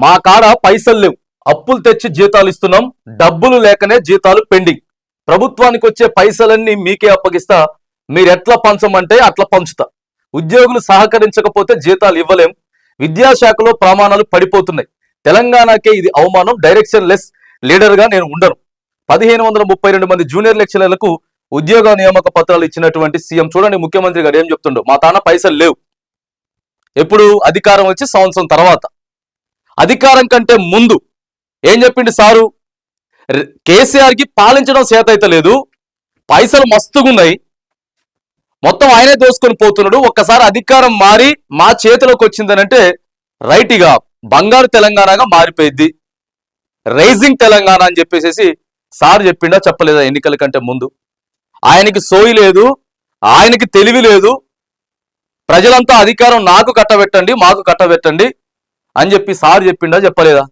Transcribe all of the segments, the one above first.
మా కాడ పైసలు లేవు. అప్పులు తెచ్చి జీతాలు ఇస్తున్నాం. డబ్బులు లేకనే జీతాలు పెండింగ్. ప్రభుత్వానికి వచ్చే పైసలన్నీ మీకే అప్పగిస్తా. మీరు ఎట్లా పంచమంటే అట్లా పంచుతా. ఉద్యోగులు సహకరించకపోతే జీతాలు ఇవ్వలేం. విద్యాశాఖలో ప్రమాణాలు పడిపోతున్నాయి. తెలంగాణకే ఇది అవమానం. డైరెక్షన్ లెస్ లీడర్గా నేను ఉండను. పదిహేను వందల ముప్పై రెండు మంది జూనియర్ లెక్చరర్లకు ఉద్యోగ నియామక పత్రాలు ఇచ్చినటువంటి సీఎం చూడండి ముఖ్యమంత్రి గారు ఏం చెప్తుండో. మా తాన పైసలు లేవు. ఎప్పుడు అధికారం వచ్చి సంవత్సరం తర్వాత. అధికారం కంటే ముందు. ఏం చెప్పిండు సారు? కేసీఆర్కి పాలించడం చేత అయితే లేదు. పైసలు మస్తుగున్నాయి. మొత్తం ఆయనే దోసుకొని పోతున్నాడు. ఒక్కసారి అధికారం మారి మా చేతిలోకి వచ్చిందనంటే రైట్గా బంగారు తెలంగాణగా మారిపోయింది రైజింగ్ తెలంగాణ అని చెప్పేసి సార్ చెప్పిండా చెప్పలేదా ఎన్నికల కంటే ముందు? ఆయనకి సోయి లేదు ఆయనకి తెలివి లేదు. ప్రజలంతా అధికారం నాకు కట్టబెట్టండి మాకు కట్టబెట్టండి. అని చెప్పి సార్ చెప్పిండా చెప్పలేదా?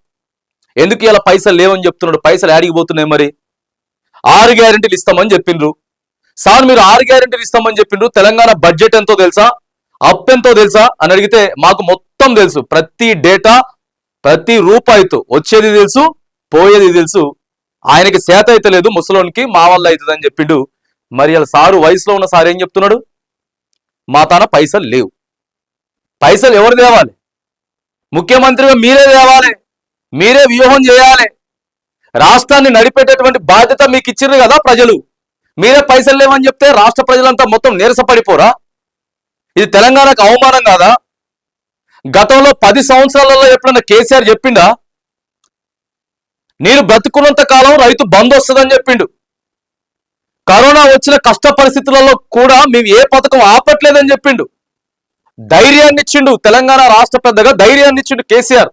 ఎందుకు ఇలా పైసలు లేవని చెప్తున్నాడు? పైసలు యాడికి పోతున్నాయి మరి? ఆరు గ్యారెంటీలు ఇస్తామని చెప్పిండ్రు. సార్ మీరు ఆరు గ్యారెంటీలు ఇస్తామని చెప్పిండ్రు. తెలంగాణ బడ్జెట్ ఎంతో తెలుసా? అప్ ఎంతో తెలుసా? అని అడిగితే మాకు మొత్తం తెలుసు. ప్రతి డేటా ప్రతి రూపాయితో వచ్చేది తెలుసు పోయేది తెలుసు. ఆయనకి చేత అయితే లేదు ముసలోనికి మా వల్ల అవుతుంది అని చెప్పిండు. మరి అలా సారు వయసులో ఉన్న సార్ ఏం చెప్తున్నాడు? మా తాన పైసలు లేవు. పైసలు ఎవరు తేవాలి? ముఖ్యమంత్రిగా మీరే తేవాలి మీరే వ్యూహం చేయాలి. రాష్ట్రాన్ని నడిపేటటువంటి బాధ్యత మీకు ఇచ్చిర్రు కదా ప్రజలు. మీరే పైసలు లేవని చెప్తే రాష్ట్ర ప్రజలంతా మొత్తం నీరసపడిపోరా? ఇది తెలంగాణకు అవమానం కాదా? గతంలో పది సంవత్సరాలలో ఎప్పుడన్నా కేసీఆర్ చెప్పిండా? నేను బ్రతుకున్నంత కాలం రైతు బంద్ వస్తుందని చెప్పిండు. కరోనా వచ్చిన కష్ట పరిస్థితులలో కూడా మేము ఏ పథకం ఆపట్లేదని చెప్పిండు. ధైర్యాన్ని ఇచ్చిండు తెలంగాణ రాష్ట్ర పెద్దగా ధైర్యాన్ని ఇచ్చిండు కేసీఆర్.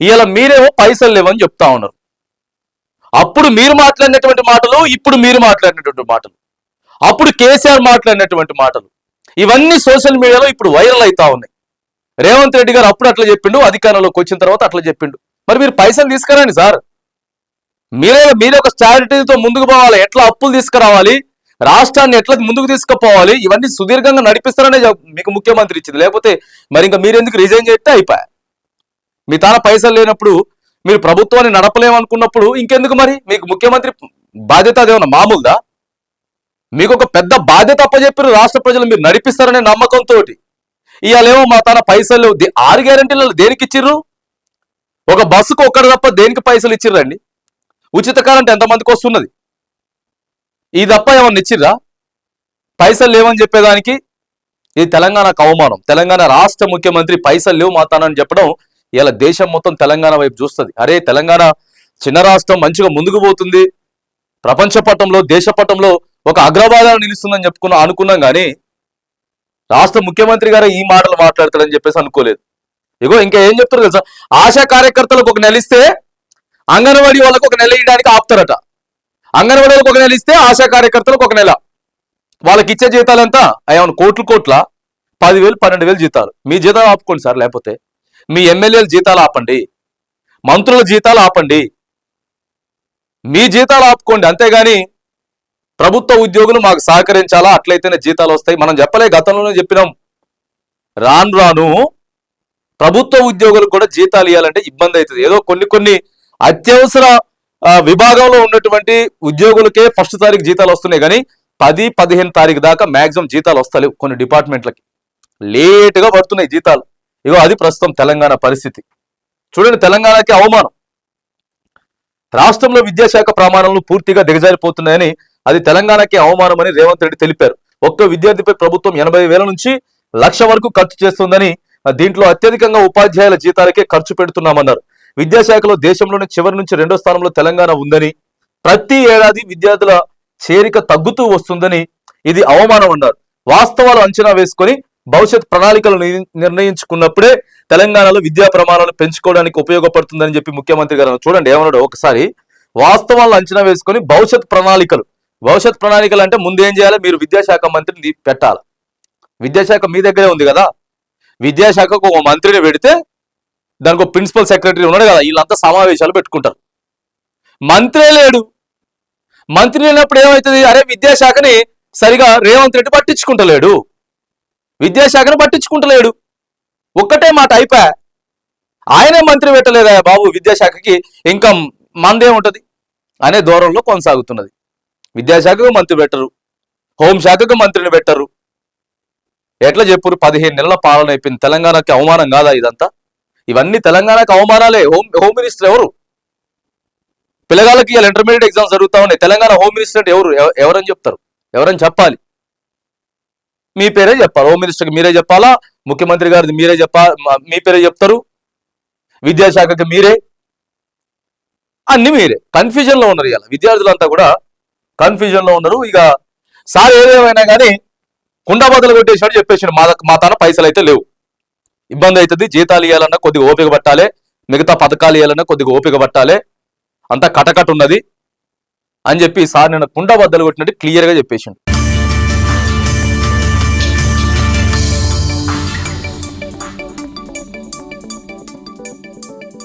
ఇవాళ మీరేమో పైసలు లేవని చెప్తా ఉన్నారు. అప్పుడు మీరు మాట్లాడినటువంటి మాటలు ఇప్పుడు మీరు మాట్లాడినటువంటి మాటలు. అప్పుడు కేసీఆర్ మాట్లాడినటువంటి మాటలు. ఇవన్నీ సోషల్ మీడియాలో ఇప్పుడు వైరల్ అవుతా ఉన్నాయి. రేవంత్ రెడ్డి గారు అప్పుడు అట్లా చెప్పిండు అధికారంలోకి వచ్చిన తర్వాత అట్లా చెప్పిండు. మరి మీరు పైసలు తీసుకురండి సార్. మీరే మీరే ఒక స్ట్రాటజీతో ముందుకు పోవాలి. ఎట్లా అప్పులు తీసుకురావాలి? రాష్ట్రాన్ని ఎట్లా ముందుకు తీసుకుపోవాలి? ఇవన్నీ సుదీర్ఘంగా నడిపిస్తారనే మీకు ముఖ్యమంత్రి ఇచ్చింది. లేకపోతే మరి ఇంకా మీరెందుకు రిజైన్ చేస్తే అయిపోయా? మీ తాన పైసలు లేనప్పుడు మీరు ప్రభుత్వాన్ని నడపలేమనుకున్నప్పుడు ఇంకెందుకు మరి? మీకు ముఖ్యమంత్రి బాధ్యత అదేమన్నా మామూలుదా? మీకు ఒక పెద్ద బాధ్యత అప్పచెప్పారు రాష్ట్ర ప్రజలు మీరు నడిపిస్తారనే నమ్మకంతో ఇవాళేమో మా తన పైసలు ఆరు గ్యారెంటీలలో దేనికి ఇచ్చిర్రు? ఒక బస్సుకు ఒక్కడ తప్ప దేనికి పైసలు ఇచ్చిర్రండి? ఉచిత కరెంట్ ఎంతమందికి వస్తున్నది? ఈ తప్ప ఏమన్నా ఇచ్చిర్రా? పైసలు లేవని చెప్పేదానికి ఇది తెలంగాణకు అవమానం తెలంగాణ రాష్ట్ర ముఖ్యమంత్రి పైసలు లేవు మాతానని చెప్పడం ఇలా దేశం మొత్తం తెలంగాణ వైపు చూస్తుంది. అరే తెలంగాణ చిన్న రాష్ట్రం మంచిగా ముందుకు పోతుంది. ప్రపంచ పటంలో దేశ పటంలో ఒక అగ్రవాదం నిలుస్తుందని చెప్పుకున్నా అనుకున్నాం కానీ రాష్ట్ర ముఖ్యమంత్రి గారు ఈ మాటలు మాట్లాడతాడని చెప్పేసి అనుకోలేదు. ఇగో ఇంకా ఏం చెప్తారు తెలుసా? ఆశా కార్యకర్తలకు ఒక నెల ఇస్తే అంగన్వాడీ వాళ్ళకు ఒక నెల ఇవ్వడానికి ఆపుతారట. అంగన్వాడీలకు ఒక నెల ఇస్తే ఆశా కార్యకర్తలకు ఒక నెల. వాళ్ళకి ఇచ్చే జీతాలు ఎంత? ఏమైనా కోట్లు కోట్ల? పదివేలు పన్నెండు వేలు జీతాలు. మీ జీతాలు ఆపుకోండి సార్ లేకపోతే. మీ ఎమ్మెల్యేల జీతాలు ఆపండి. మంత్రుల జీతాలు ఆపండి. మీ జీతాలు ఆపుకోండి. అంతేగాని ప్రభుత్వ ఉద్యోగులు మాకు సహకరించాలా? అట్లయితేనే జీతాలు వస్తాయి. మనం చెప్పలే గతంలోనే చెప్పినాం. రాను రాను ప్రభుత్వ ఉద్యోగులకు కూడా జీతాలు ఇవ్వాలంటే ఇబ్బంది అవుతుంది. ఏదో కొన్ని కొన్ని అత్యవసర విభాగంలో ఉన్నటువంటి ఉద్యోగులకే ఫస్ట్ తారీఖు జీతాలు వస్తున్నాయి కానీ పది పదిహేను తారీఖు దాకా మాక్సిమం జీతాలు వస్తలేవు కొన్ని డిపార్ట్మెంట్లకి. లేటుగా పడుతున్నాయి జీతాలు. ఇగో అది ప్రస్తుతం తెలంగాణ పరిస్థితి. చూడండి తెలంగాణకి అవమానం. రాష్ట్రంలో విద్యాశాఖ ప్రమాణాలను పూర్తిగా దిగజారిపోతున్నాయని అది తెలంగాణకి అవమానమని రేవంత్ రెడ్డి తెలిపారు. ఒక్క విద్యార్థిపై ప్రభుత్వం ఎనభై వేల నుంచి లక్ష వరకు ఖర్చు చేస్తుందని దీంట్లో అత్యధికంగా ఉపాధ్యాయుల జీతాలకే ఖర్చు పెడుతున్నామన్నారు. విద్యాశాఖలో దేశంలోని చివరి నుంచి రెండో స్థానంలో తెలంగాణ ఉందని ప్రతి ఏడాది విద్యార్థుల చేరిక తగ్గుతూ వస్తుందని ఇది అవమానం అన్నారు. వాస్తవాలు అంచనా వేసుకొని భవిష్యత్ ప్రణాళికలు ని- నిర్ణయించుకున్నప్పుడే తెలంగాణలో విద్యా ప్రమాణాలను పెంచుకోవడానికి ఉపయోగపడుతుందని చెప్పి ముఖ్యమంత్రి గారు చూడండి ఏమన్నాడు ఒకసారి. వాస్తవాలను అంచనా వేసుకొని భవిష్యత్ ప్రణాళికలు. భవిష్యత్ ప్రణాళికలు అంటే ముందు ఏం చేయాలి? మీరు విద్యాశాఖ మంత్రిని పెట్టాలి. విద్యాశాఖ మీ దగ్గరే ఉంది కదా. విద్యాశాఖకు ఒక మంత్రిని పెడితే దానికి ఒక ప్రిన్సిపల్ సెక్రటరీ ఉన్నాడు కదా వీళ్ళంతా సమావేశాలు పెట్టుకుంటారు. మంత్రే లేడు. మంత్రి లేనప్పుడు ఏమవుతుంది అరే విద్యాశాఖని సరిగా రేవంత్ రెడ్డి పట్టించుకుంటలేడు. విద్యాశాఖను పట్టించుకుంటలేడు. ఒక్కటే మాట అయిపోయా? ఆయనే మంత్రి పెట్టలేదా బాబు విద్యాశాఖకి? ఇంకా మందే ఉంటుంది అనే దూరంలో కొనసాగుతున్నది. విద్యాశాఖకు మంత్రి పెట్టరు. హోంశాఖకు మంత్రిని పెట్టరు. ఎట్లా చెప్పురు పదిహేను నెలల పాలన అయిపోయింది. తెలంగాణకి అవమానం కాదా ఇదంతా? ఇవన్నీ తెలంగాణకి అవమానాలే. హోమ్ హోమ్ మినిస్టర్ ఎవరు? పిల్లగాళ్ళకి ఇలా ఇంటర్మీడియట్ ఎగ్జామ్స్ జరుగుతూ ఉన్నాయి. తెలంగాణ హోమ్ మినిస్టర్ అంటే ఎవరు? ఎవరని చెప్తారు? ఎవరని చెప్పాలి? మీ పేరే చెప్పాలి. హోమ్ మినిస్టర్కి మీరే చెప్పాలా? ముఖ్యమంత్రి గారిది మీరే చెప్పా మీ పేరే చెప్తారు? విద్యాశాఖకి మీరే? అన్ని మీరే. కన్ఫ్యూజన్లో ఉన్నారు ఇలా విద్యార్థులంతా కూడా కన్ఫ్యూజన్లో ఉన్నారు. ఇక సార్ ఏదేమైనా కానీ కుండాబద్దలు కొట్టేసాడు చెప్పేసి మా మా తన పైసలు అయితే లేవు. ఇబ్బంది అవుతుంది. జీతాలు ఇవ్వాలన్నా కొద్దిగా ఓపిక పట్టాలి. మిగతా పథకాలు ఇవ్వాలన్నా కొద్దిగా ఓపిక పట్టాలి. అంతా కటకట ఉన్నది అని చెప్పి సార్ నేను కుండ బద్దలు కొట్టినట్టు క్లియర్గా చెప్పేసిండు.